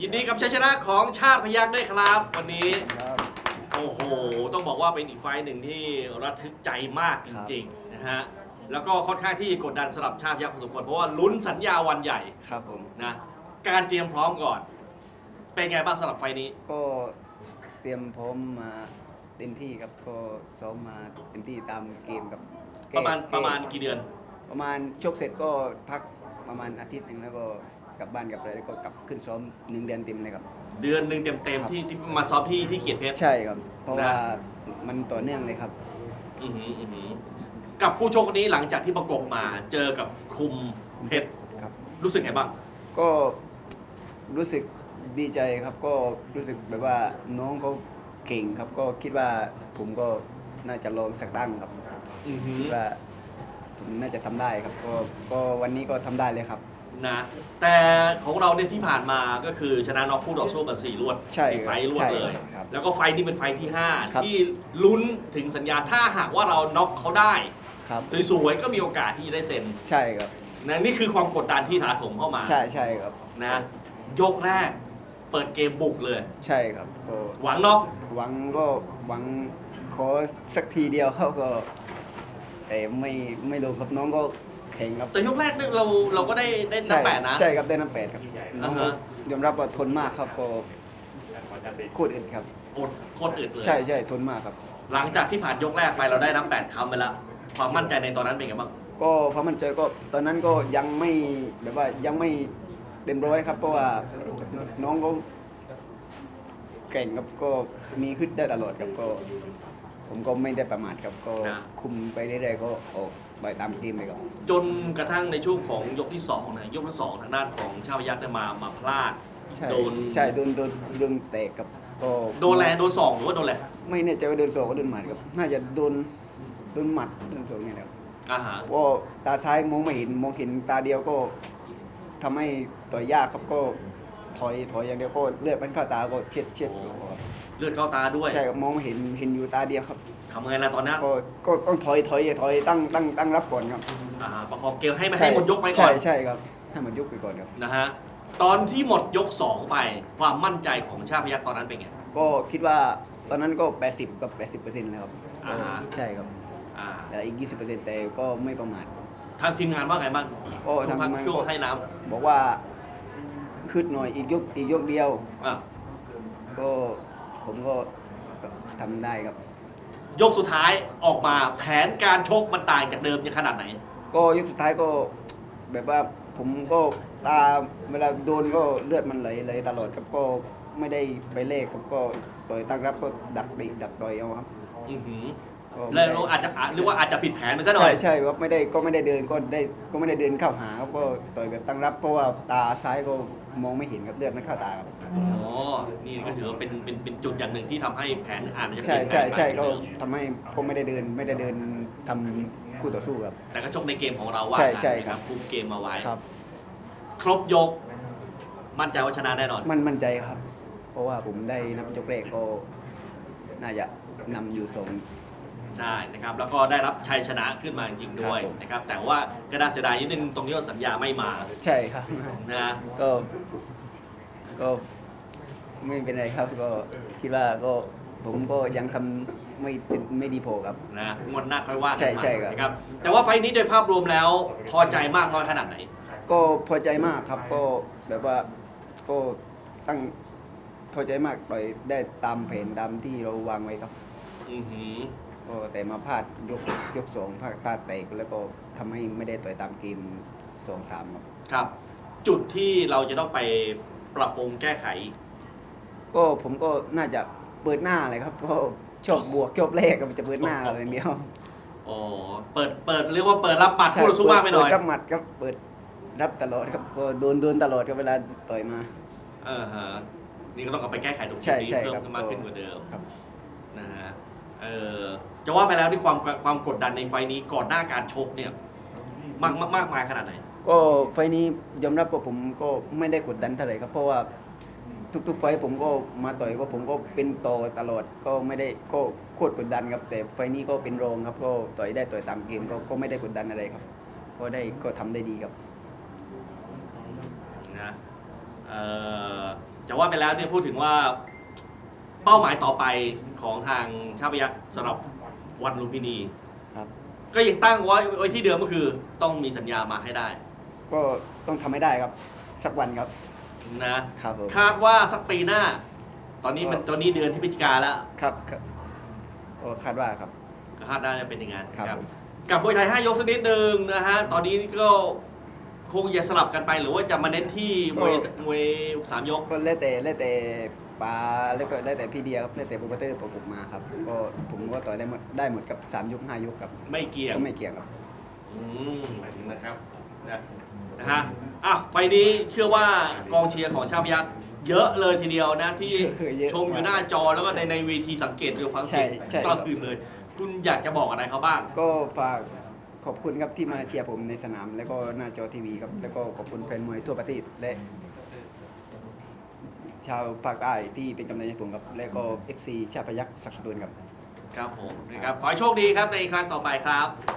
ยินดีกับชัยชนะของชาติพยัคฆ์ด้วยครับ วันนี้ครับโอ้โห ต้องบอกว่าเป็นอีกไฟต์หนึ่งที่ระทึกใจมากจริงๆนะฮะ แล้วก็ค่อนข้างที่กดดันสำหรับชาติพยัคฆ์พอสมควรเพราะว่าลุ้นสัญญาวันใหญ่ครับผมนะ การเตรียมพร้อมก่อน เป็นไงบ้างสำหรับไฟต์นี้ ก็เตรียมพร้อมมาเต็มที่ครับก็ซ้อมมาเต็มที่ตามเกมครับแก้ประมาณแก้ประมาณกี่เดือน ประมาณชกเสร็จก็พักประมาณอาทิตย์หนึ่งแล้วก็ กลับบ้านกลับอะไรแล้วก็กลับขึ้นซ้อมหนึ่งเดือนเต็มเลยครับ เดือนหนึ่งเต็มครับๆที่ที่มาซ้อมที่ที่เกียรติเพชร ใช่ครับ เพราะนะ ว่ามันต่อเนื่องเลยครับ อื้อหืออื้อหือกับผู้ชกคนนี้หลังจากที่ประกบมาเจอกับคุมเพชรครับ รู้สึกไงบ้าง ก็รู้สึกดีใจครับ ก็รู้สึกแบบว่าน้องเขาเก่งครับ ก็คิดว่าผมก็น่าจะลองสักตั้งครับอือหือคิดว่าผมน่าจะทำได้ครับ ก็ก็วันนี้ก็ทำได้เลยครับ นะแต่ของเราเนี่ยที่ผ่านมาก็คือชนะน็อกคู่ต่อสู้มาสี่รวดใช่สี่ไฟท์รวดใช่เลยครับแล้วก็ไฟท์นี้เป็นไฟท์ที่ ครับ 5 ที่ลุ้นถึงสัญญาถ้าหากว่าเราน็อกเขาได้ครับ สวยๆก็มีโอกาสที่จะได้เซ็นใช่ครับ นะนี่คือความกดดันที่ถาโถมเข้ามาใช่ใช่ครับ นะยกแรกเปิดเกมบุกเลย ใช่ครับก็หวังน็อกหวังก็หวังขอสักทีเดียวเขาก็แต่ไม่ไม่โดนครับน้องก็ แข็งครับแต่ยกแรกเนี่ยเราเราก็ได้ได้ใช่น้ำแปดนะ ใช่ครับได้น้ำแปดครับน้องก็อ่าฮะ ยอมรับว่าทนมากครับก็โคตรอึดครับ อดโคตรอึดเลยใช่ใช่ทนมากครับ หลังจากที่ผ่านยกแรกไปเราได้น้ำแปดคำไปแล้วความมั่นใจในตอนนั้นเป็นไงบ้างก็พอมันเจอก็ตอนนั้นก็ยังไม่แบบว่ายังไม่เต็มร้อยครับ เพราะว่าน้องก็เก่งครับก็มีขึ้นได้ตลอดครับก็ ผมก็ไม่ได้ประมาทครับก็คุมไปเรื่อยๆก็ออก ต่อยตามเกมเลยครับจนกระทั่งในช่วงของยกที่สองนะยกที่สองทางด้านของชาวพยักษ์ได้มามาพลาด ใช่โดน ใช่โดนโดนโดนเตะกับก็โดนแรงโดนสองหรือว่าโดนอะไรไม่แน่ใจว่าโดนศอกก็โดนหมัดครับ น่าจะโดนโดนหมัดโดนศอกเนี่ยนะครับอ่าฮะก็ตาซ้ายมองไม่เห็นมองเห็นตาเดียวก็ทำให้ต่อยยากครับก็ ถอยถอยอย่างเดียวก็เลือดมันเข้าตาก็เช็ดเช็ดเลือดเข้าตาด้วยใช่ครับมองไม่เห็นเห็นอยู่ตาเดียวครับ ทำไงล่ะตอนนั้นก็ก็ต้องถอยถอยถอยตั้งตั้งตั้งรับก่อนครับอ่าประคองเกมให้มันให้หมดยกไปก่อนใช่ใช่ครับให้หมดยกไปก่อนครับ นะฮะตอนที่หมดยกสองไปความมั่นใจของชาติพยักษ์ตอนนั้นเป็นไง ก็คิดว่าตอนนั้นก็ 80 กับ 80เปอร์เซ็นต์แล้วครับอ่าฮะ ใช่ครับอ่าแต่อีก 20เปอร์เซ็นต์แต่ก็ไม่ประมาท ทางทีมงานว่าไงบ้างโอ้ช่วงพักทางทีมงานช่วงก็ให้น้ำบอกว่า ขึ้นหน่อยอีกยกอีกยกเดียว อะก็ผมก็ทำได้ครับ ยกสุดท้ายออกมาแผนการชกมันต่างจากเดิมยังขนาดไหน ก็ยกสุดท้ายก็ แบบว่าผมก็ตาเวลาโดนก็เลือดมันไหลไหลตลอดครับก็ไม่ได้ไปเลขครับก็ต่อยตั้งรับก็ดักติดักต่อยเอาครับ อือหือก็ไม่ แล้วได้เราอาจจะอาจเรียกว่าอาจจะผิดแผนไปซะหน่อใช่ยใช่ครับไม่ได้ก็ไม่ได้เดินก็ได้ก็ไม่ได้เดินเข้าหาครับก็ต่อยแบบตั้งรับเพราะว่าตาซ้ายก็มองไม่เห็นครับเลือดมันเข้าตาครับอ๋อนี่ก็ถือว่าเป็นเป็นเป็นจุดอย่างหนึ่งที่ทำให้แผนอาจจะใช่เปลี่ยนแปลใช่งไปใช่ก็เดิมทำให้ก็ไม่ได้เดินไม่ได้เดินทำคู่ต่อสู้ครับ แต่ก็ชกในเกมของเราว่าใช่งั้นใช่นะครับ คุมเกมมาไว้ ครับ ครบยก มั่นใจว่าชนะแน่นอน มันมั่นใจครับ เพราะว่าผมได้นับยกแรกก็น่าจะนำอยู่สอง ใช่นะครับแล้วก็ได้รับชัยชนะขึ้นมาจริงๆด้วยครับผม นะครับแต่ว่าก็น่าเสียดายนิดนึงตรงที่ว่าสัญญาไม่มาใช่ครับ นะก็ ก็ไม่เป็นไรครับ ก็คิดว่าก็ผมก็ยังทำไม่เป็นไม่ดีพอครับ นะงวดหน้าค่อยว่ากันใช่ใหม่ใช่ครับ นะครับแต่ว่าไฟล์นี้โดยภาพรวมแล้วพอใจมากน้อยขนาดไหน ก็พอใจมากครับ ก็แบบว่าก็ตั้งพอใจมากต่อยได้ตามแผนตามที่เราวางไว้ครับ อือหือ ก็แต่มาพลาดยกยกสองพลาดพลาดแตกแล้วก็ทำให้ไม่ได้ต่อยตามเกมสองสามครับ ครับ จุดที่เราจะต้องไปปรับปรุงแก้ไข ก็ผมก็น่าจะเปิดหน้าเลยครับก็ชอบบวกชอบเลขก็จะเปิดหน้าอะไรเดียวอ๋อเปิดเปิดเรียกว่าเปิดรับปัดคู่ต่อสู้มากไปหน่อยเปิดรับหมัดครับเปิดรับตลอดครับก็โดนโดนตลอดครับเวลาต่อยมาเออฮะนี่ก็ต้องกลับไปแก้ไขตรงใช่นี้ใช่เพิ่มครับขึ้นมากขึ้นกว่าเดิมครับนะฮะเออ จะว่าไปแล้วที่ความความกดดันในไฟล์นี้ก่อนหน้าการชกเนี่ยมากมากมากมายขนาดไหน ก็ไฟล์นี้ยอมรับว่าผมก็ไม่ได้กดดันเท่าไหร่ครับเพราะว่าทุกๆไฟล์ผมก็มาต่อยก็ผมก็เป็นต่อตลอดก็ไม่ได้ก็โคตรกดดันครับแต่ไฟล์นี้ก็เป็นรองครับก็ต่อยได้ต่อยตามเกมก็ก็ไม่ได้กดดันอะไรครับก็ได้ก็ทำได้ดีครับ นะเออจะว่าไปแล้วเนี่ยพูดถึงว่าเป้าหมายต่อไปของทางชาพยักษ์สำหรับ วันลุมพินีครับ ก็ยังตั้งไว้ไว้ที่เดิมก็คือต้องมีสัญญามาให้ได้ก็ต้องทำให้ได้ครับ สักวันครับ นะครับผมคาดว่าสักปีหน้า ตอนนี้มันตอนนี้เดือนที่พฤศจิกาแล้วครับครับโอ้คาดว่าครับคาดว่าจะเป็นอย่างนั้นครับกับมวยไทยห้ายกสักนิดหนึ่งนะฮะตอนนี้ก็คงจะสลับกันไปหรือว่าจะมาเน้นที่มวยมวยสามยก ก็แล้วแต่แล้วแต่ ปลาแล้วก็แล้วแต่พี่เดียครับแล้วแต่โปรโมเตอร์ประกบมาครับ ก็ผมก็ต่อยได้หมดได้หมดกับสามยุคห้ายุคครับไม่เกี่ยงก็ไม่เกี่ยงครับ อืมนะครับนะนะฮะอะไฟล์นี้เชื่อว่ากองเชียร์ของชาพยักษ์เยอะเลยทีเดียวนะ ที่เยอะชมอยู่หน้าจอแล้วก็ในในเวทีสังเกตดูฟังเสียงใช่ใช่ตลอดคืนเลย คุณอยากจะบอกอะไรเขาบ้าง ก็ฝากขอบคุณครับที่มาเชียร์ผมในสนาม แล้วก็หน้าจอทีวีครับ แล้วก็ขอบคุณแฟนมวยทั่วประเทศและ ชาวภาคใต้ที่เป็นกำลังใจให้ผมครับ และก็ FC ชาพยักษ์ศักดิ์สตูลครับ ครับผมนะครับขอให้โชคดีครับในครั้งต่อไปครับ